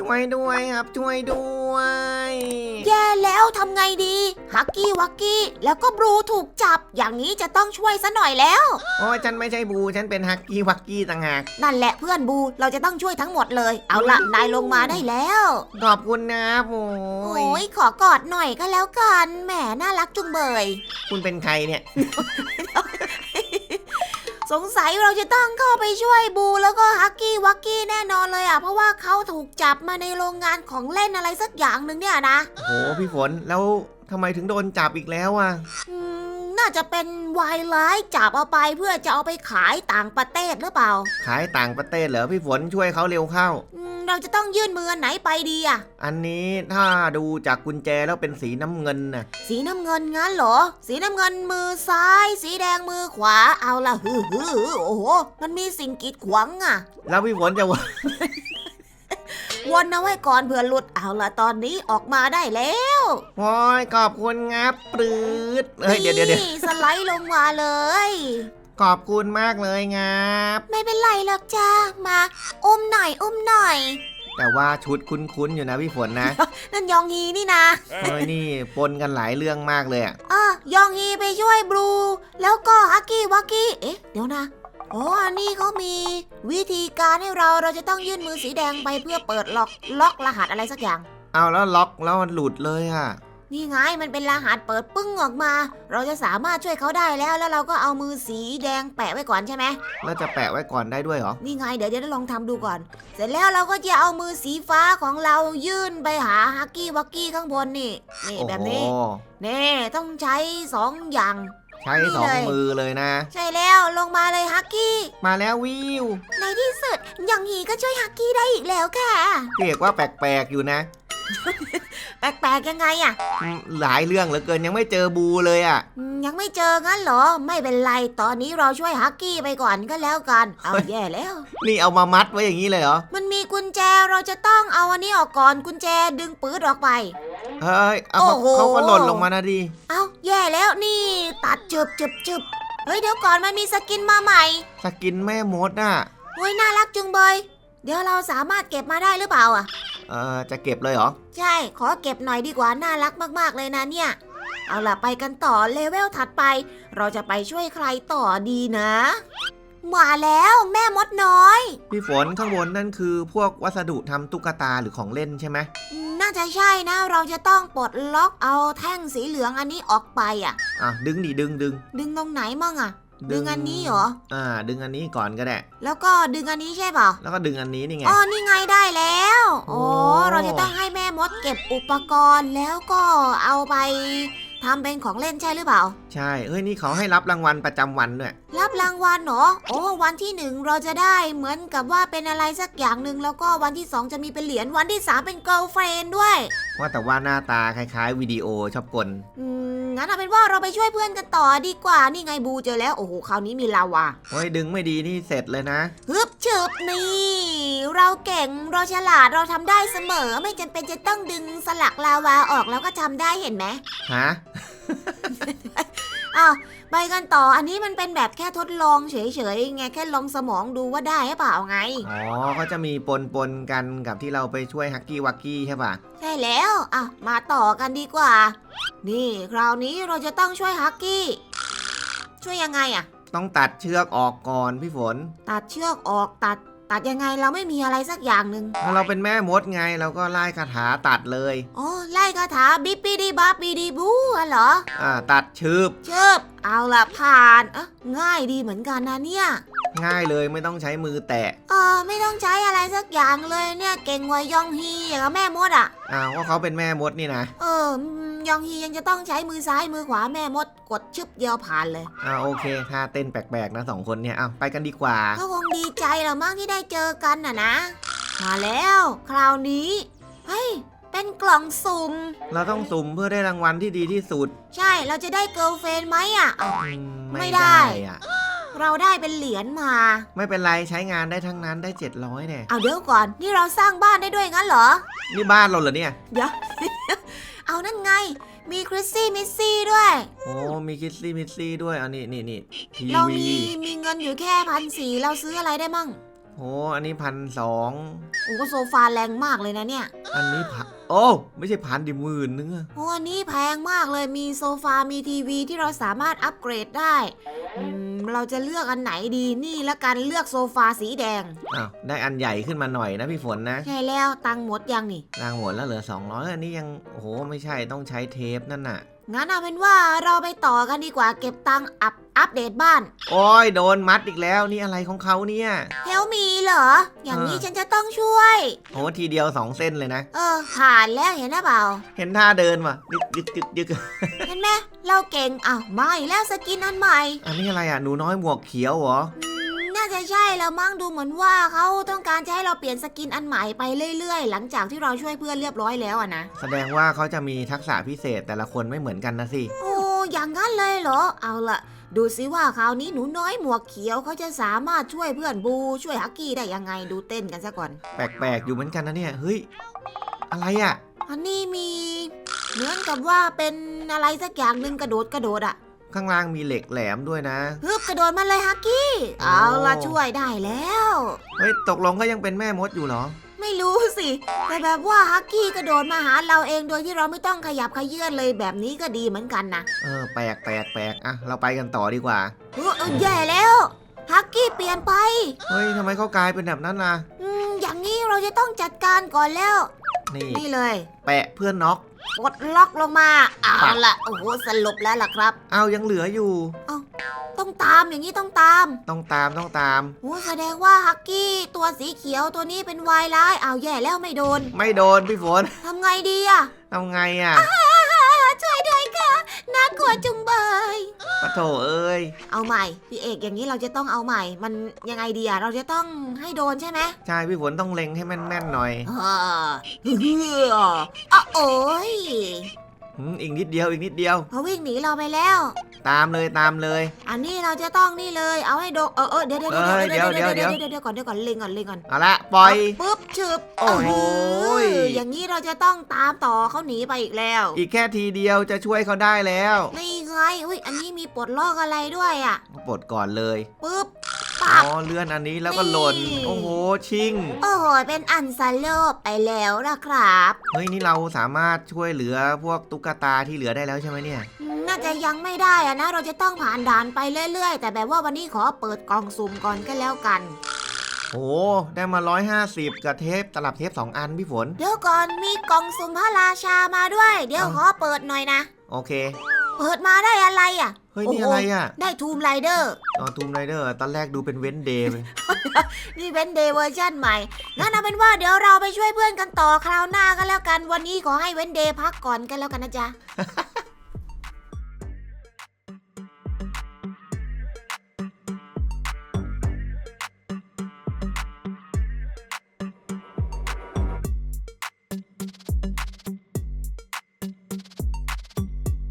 ช่วยด้วยครับช่วยด้วย แย่แล้วทำไงดีฮักกี้วักกี้แล้วก็บลูถูกจับ อย่างนี้จะต้องช่วยซะหน่อยแล้ว โอ้ยฉันไม่ใช่บูฉันเป็นฮักกี้วักกี้ต่างหากนั่นแหละเพื่อนบูเราจะต้องช่วยทั้งหมดเลย เอาละนายลงมาได้แล้ว ขอบคุณนะครับโอ้โอ้ยยขอกอดหน่อยก็แล้วกันแหมน่ารักจุงเบย คุณเป็นใครเนี่ย สงสัยเราจะต้องเข้าไปช่วยบูแล้วก็ฮักกี้วักกี้แน่นอนเลยอะ เพราะว่าเขาถูกจับมาในโรงงานของเล่นอะไรสักอย่างหนึ่งเนี่ยนะโอ้โหพี่ฝนแล้วทำไมถึงโดนจับอีกแล้วอะอืมน่าจะเป็นวายร้ายจับเอาไปเพื่อจะเอาไปขายต่างประเทศหรือเปล่า ขายต่างประเทศเหรอพี่ฝนช่วยเขาเร็วเข้าอืม เราจะต้องยื่นมืออันไหนไปดีอะอันนี้ถ้าดูจากกุญแจแล้วเป็นสีน้ำเงินน่ะ สีน้ำเงินงั้นเหรอ สีน้ำเงินมือซ้าย สีแดงมือขวาเอาละฮือฮือโอ้โหมันมีสิ่งกีดขวางอะแล้วพี่ฝนจะว่าวนเอาไว้ก่อนเผื่อหลุดเอาละตอนนี้ออกมาได้แล้ว โอ้ยขอบคุณครับปรืดเฮ้ยเดี๋ยวเดี๋ยวเดี๋ยว นี่สไลด์ลงมาเลย ขอบคุณมากเลยครับ ไม่เป็นไรหรอกจ้ามาอุ้มหน่อยอุ้มหน่อย แต่ว่าชุดคุ้นๆอยู่นะพี่ฝนนะ นั่นยองฮีนี่นะเฮ้ยนี่ปนกันหลายเรื่องมากเลยอะอะยองฮีไปช่วยบลู แล้วก็ฮักกี้วักกี้เอ๊ะเดี๋ยวนะอ๋ออันนี้เขามีวิธีการให้เราเราจะต้องยื่นมือสีแดงไปเพื่อเปิดล็อกล็อกรหัสอะไรสักอย่าง เอาแล้วล็อกแล้วมันหลุดเลยอะ นี่ไงมันเป็นรหัสเปิดปึ้งออกมา เราจะสามารถช่วยเขาได้แล้วแล้วเราก็เอามือสีแดงแปะไว้ก่อนใช่ไหมแล้วจะแปะไว้ก่อนได้ด้วยเหรอ นี่ไงเดี๋ยวจะลองทำดูก่อน เสร็จแล้วเราก็จะเอามือสีฟ้าของเรายื่นไปหาฮักกี้วักกี้ข้างบนนี่นี่โอ้แบบโหนี้ นี่ต้องใช้สองอย่าง ใช้นี่สองเลยมือเลยนะ ใช่แล้วลงมาเลยฮักกี้ มาแล้ววิว ในที่สุดยองฮีก็ช่วยฮักกี้ได้อีกแล้วค่ะเรียกว่าแปลกๆอยู่นะ แปลกๆยังไงอะอืมหลายเรื่องเหลือเกินยังไม่เจอบูเลยอะอืมยังไม่เจองั้นเหรอ ไม่เป็นไรตอนนี้เราช่วยฮักกี้ไปก่อนก็แล้วกัน เอาแย่แล้ว นี่เอามามัดไว้อย่างนี้เลยเหรอ มันมีกุญแจเราจะต้องเอาอันนี้ออกก่อนกุญแจดึงปื๊ดออกไป เฮ้ยเอาโอ้โหเขาก็หล่นลงมานะดิเอาแย่แล้วนี่ ตัดจึบจึบจึบเฮ้ยเดี๋ยวก่อนมันมีสกินมาใหม่ สกินแม่มดน่ะเฮ้ยน่ารักจุงเบยเดี๋ยวเราสามารถเก็บมาได้หรือเปล่าอะ เออจะเก็บเลยเหรอ ใช่ ขอเก็บหน่อยดีกว่า น่ารักมากๆเลยนะเนี่ย เอาล่ะไปกันต่อเลเวลถัดไป เราจะไปช่วยใครต่อดีนะ มาแล้วแม่มดน้อย พี่ฝนข้างบนนั่นคือพวกวัสดุทำตุ๊กตาหรือของเล่นใช่ไหมอืมน่าจะใช่นะ เราจะต้องปลดล็อกเอาแท่งสีเหลืองอันนี้ออกไปอะ อะดึงดิดึงดึงดึงตรงไหนมั่งอะ ดึงอันนี้เหรอ อ่า ดึงอันนี้ก่อนก็ได้ แล้วก็ดึงอันนี้ใช่เปล่าแล้วก็ดึงอันนี้นี่ไง อ๋อ นี่ไงได้แล้ว โอ้โอ้ เราจะต้องให้แม่มดเก็บอุปกรณ์แล้วก็เอาไปทำเป็นของเล่นใช่หรือเปล่า ใช่ เฮ้ย นี่เขาให้รับรางวัลประจำวันด้วย รับ รางวัลเหรอโอ้วันที่หนึ่งเราจะได้เหมือนกับว่าเป็นอะไรสักอย่างหนึ่งแล้วก็วันที่สองจะมีเป็นเหรียญวันที่สามเป็น girlfriend ด้วย ว่าแต่ว่าหน้าตาคล้ายๆวิดีโอชอบกล อืมงั้นเอาเป็นว่าเราไปช่วยเพื่อนกันต่อดีกว่า นี่ไงบูเจอแล้ว โอ้โห คราวนี้มีลาวาเฮ้ยดึงไม่ดีนี่เสร็จเลยนะ ฮึบฉึบนี่ เราเก่ง เราฉลาด เราทำได้เสมอ ไม่จำเป็นจะต้องดึงสลักลาวาออกแล้วก็ทำได้เห็นไหมฮะ อ้าวไปกันต่ออันนี้มันเป็นแบบแค่ทดลองเฉยๆไงแค่ลองสมองดูว่าได้หรือเปล่าไง อ๋อเขาจะมีปนปนๆกันกับที่เราไปช่วยฮักกี้วักกี้ใช่ปะใช่แล้วอะมาต่อกันดีกว่า นี่คราวนี้เราจะต้องช่วยฮักกี้ ช่วยยังไงอะต้องตัดเชือกออกก่อนพี่ฝน ตัดเชือกออกตัด ตัดยังไงเราไม่มีอะไรสักอย่างหนึ่งถ้าเราเป็นแม่มดไงเราก็ไล่คาถาตัดเลยอ๋อไล่คาถาบิปปี้ดีบับบีดีบูอะเหรอ อ่าตัดชืบเชิบเอาละผ่านเอะง่ายดีเหมือนกันนะเนี่ย ง่ายเลยไม่ต้องใช้มือแตะ เออไม่ต้องใช้อะไรสักอย่างเลยเนี่ยเก่งกว่ายองฮีอย่างกับแม่มดอะอ้าวว่าเขาเป็นแม่มดนี่นะ เอออืม ยองฮียังจะต้องใช้มือซ้ายมือขวาแม่มด กดชึบเดียวผ่านเลย อ่าโอเคท่าเต้นแปลกๆนะสองคนเนี่ยอ้าวไปกันดีกว่าเขาคงดีใจแหละมั้งที่ได้เจอกันน่ะนะ มาแล้ว คราวนี้เฮ้ยเป็นกล่องสุ่ม เราต้องสุ่มเพื่อได้รางวัลที่ดีที่สุดใช่เราจะได้เกิร์ลเฟนไหมอะเอาอืไม่ได้ อะเราได้เป็นเหรียญมา ไม่เป็นไรใช้งานได้ทั้งนั้นได้ 700เนี่ยเอาเดี๋ยวก่อน นี่เราสร้างบ้านได้ด้วยงั้นเหรอ นี่บ้านเราเหรอเนี่ย เดี๋ยว เอานั่นไง มีคริสซี่มิสซี่ด้วยโอ้มีคิสซี่มิสซี่ด้วยอันนี้นี่นี่ทีเราวีมีมีเงินอยู่แค่พันสี่เราซื้ออะไรได้มั่งโอ้อันนี้พันสองโอ้โซฟาแรงมากเลยนะเนี่ยอันนี้พันโอ้ไม่ใช่พันดิหมื่นนึงอะโอ้อันนี้แพงมากเลยมีโซฟามีทีวีที่เราสามารถอัปเกรดได้อืม เราจะเลือกอันไหนดีนี่ละกันเลือกโซฟาสีแดง อ้าวได้อันใหญ่ขึ้นมาหน่อยนะพี่ฝนนะใช่แล้วตังค์หมดยังนี่ รางหมดแล้วเหลือ 200อันนี้ยังโอ้โหไม่ใช่ต้องใช้เทปนั่นน่ะ งั้นเอาเป็นว่าเราไปต่อกันดีกว่าเก็บตังค์อัป อัปเดตบ้าน โอ้ยโดนมัดอีกแล้วนี่อะไรของเขาเนี่ย เฮลมีเหรอ อย่างนี้เออฉันจะต้องช่วยโอ้ทีเดียว2เส้นเลยนะ เออ ผ่านแล้วเห็นหรือเปล่า เห็นท่าเดินว่ะยึกยึกยึกยึกเห็นไหมเราเก่งอ้าวไม่แล้วสกินอันใหม่ อันนี้อะไรอะหนูน้อยหมวกเขียวเหรออืมน่าจะใช่แล้วมั้งดูเหมือนว่าเขาต้องการจะให้เราเปลี่ยนสกินอันใหม่ไปเรื่อยๆ หลังจากที่เราช่วยเพื่อนเรียบร้อยแล้วอะนะ แสดงว่าเขาจะมีทักษะพิเศษแต่ละคนไม่เหมือนกันนะสิ โอ้อย่างนั้นเลยเหรอ เอาละดูสิว่าคราวนี้หนูน้อยหมวกเขียวเขาจะสามารถช่วยเพื่อนบูช่วยฮักกี้ได้ยังไงดูเต้นกันซะก่อน แปลกๆ อยู่เหมือนกันนะเนี่ย เฮ้ย อะไรอะ อันนี้มี เหมือนกับว่าเป็นอะไรสักอย่างหนึ่งกระโดดกระโดดอะข้างล่างมีเหล็กแหลมด้วยนะ ฮึบกระโดดมาเลยฮักกี้โอ้เอาละช่วยได้แล้ว เฮ้ย ตกลงก็ยังเป็นแม่มดอยู่เหรอไม่ รู้สิ แต่แบบว่าฮักกี้กระโดดมาหาเราเองโดยที่เราไม่ต้องขยับขยื่นเลยแบบนี้ก็ดีเหมือนกันนะเออแปลกแปลกแปลกอะเราไปกันต่อดีกว่า เออเออแย่แล้วฮักกี้เปลี่ยนไป เฮ้ยทำไมเขากลายเป็นแบบนั้นล่ะอืมอย่างนี้เราจะต้องจัดการก่อนแล้ว นี่นี่เลย แปะเพื่อนน็อกกดล็อกลงมาเอาละโอ้โหสลบแล้วล่ะครับ เอายังเหลืออยู่ ต้องตามอย่างนี้ต้องตามต้องตามต้องตาม โอ้แสดงว่าฮักกี้ตัวสีเขียวตัวนี้เป็นวายร้ายเอาวแย่แล้วไม่โดนไม่โดนพี่ฝนทำไงดีอะทำไงอะช่วยด้วยค่ะน่ากลัวจุงเบย ปะโถเอ้ยเอาใหม่พี่เอกอย่างนี้เราจะต้องเอาใหม่ มันยังไงดีอะเราจะต้องให้โดนใช่ไหมใช่พี่ฝนต้องเล็งให้แม่นๆหน่อย เออเฮ้ออะโอ้ย หืมอีกนิดเดียวอีกนิดเดียว เขาวิ่งหนีเราไปแล้ว ตามเลยตามเลย อันนี้เราจะต้องนี่เลย เอาให้โดนเออเออเดี๋ยวเดี๋ยวเอ้ยเดี๋ยวเดี๋ยวเดี๋ยวเดี๋เดี๋ยยววเดี๋ยวก่อนเดี๋ยวก่อนเล็งก่อนเล็งก่อนเอาละปล่อยปุ๊บฉึบโอ้โหยอย่างนี้เราจะต้องตามต่อเขาหนีไปอีกแล้ว อีกแค่ทีเดียวจะช่วยเขาได้แล้วนี่ไงอุ้ยอันนี้มีปลดล็อกอะไรด้วยอะปลดก่อนเลยปุ๊บอ๋ ปับอเลื่อนอันนี้แล้วก็หล่น นี่ โอ้โห ชิง โอ้โห เป็นอันสโลปไปแล้วนะครับ เฮ้ย นี่เราสามารถช่วยเหลือพวกตุ๊กตาที่เหลือได้แล้วใช่ไหมเนี่ยอืมน่าจะยังไม่ได้อะนะ เราจะต้องผ่านด่านไปเรื่อยๆ แต่แบบว่าวันนี้ขอเปิดกล่องสุ่มก่อนก็แล้วกัน โอ้ได้มา 150 กับเทปตลับเทป 2 อันพี่ฝน เดี๋ยวก่อนมีกล่องสุ่มพระราชามาด้วย เดี๋ยวเอ้าขอเปิดหน่อยนะ โอเค เปิดมาได้อะไรอะเฮ้ยโอ้นี่โหอะไรอะ ได้ทูมไรเดอร์อ๋อทูมไรเดอร์ตอนแรกดูเป็นเว้นเดย์ไปนี่เป็นเดย์เวอร์ชันใหม่งั้นเอาเป็นว่าเดี๋ยวเราไปช่วยเพื่อนกันต่อคราวหน้ากันแล้วกัน วันนี้ขอให้เว้นเดย์พักก่อนกันแล้วกันนะจ๊ะ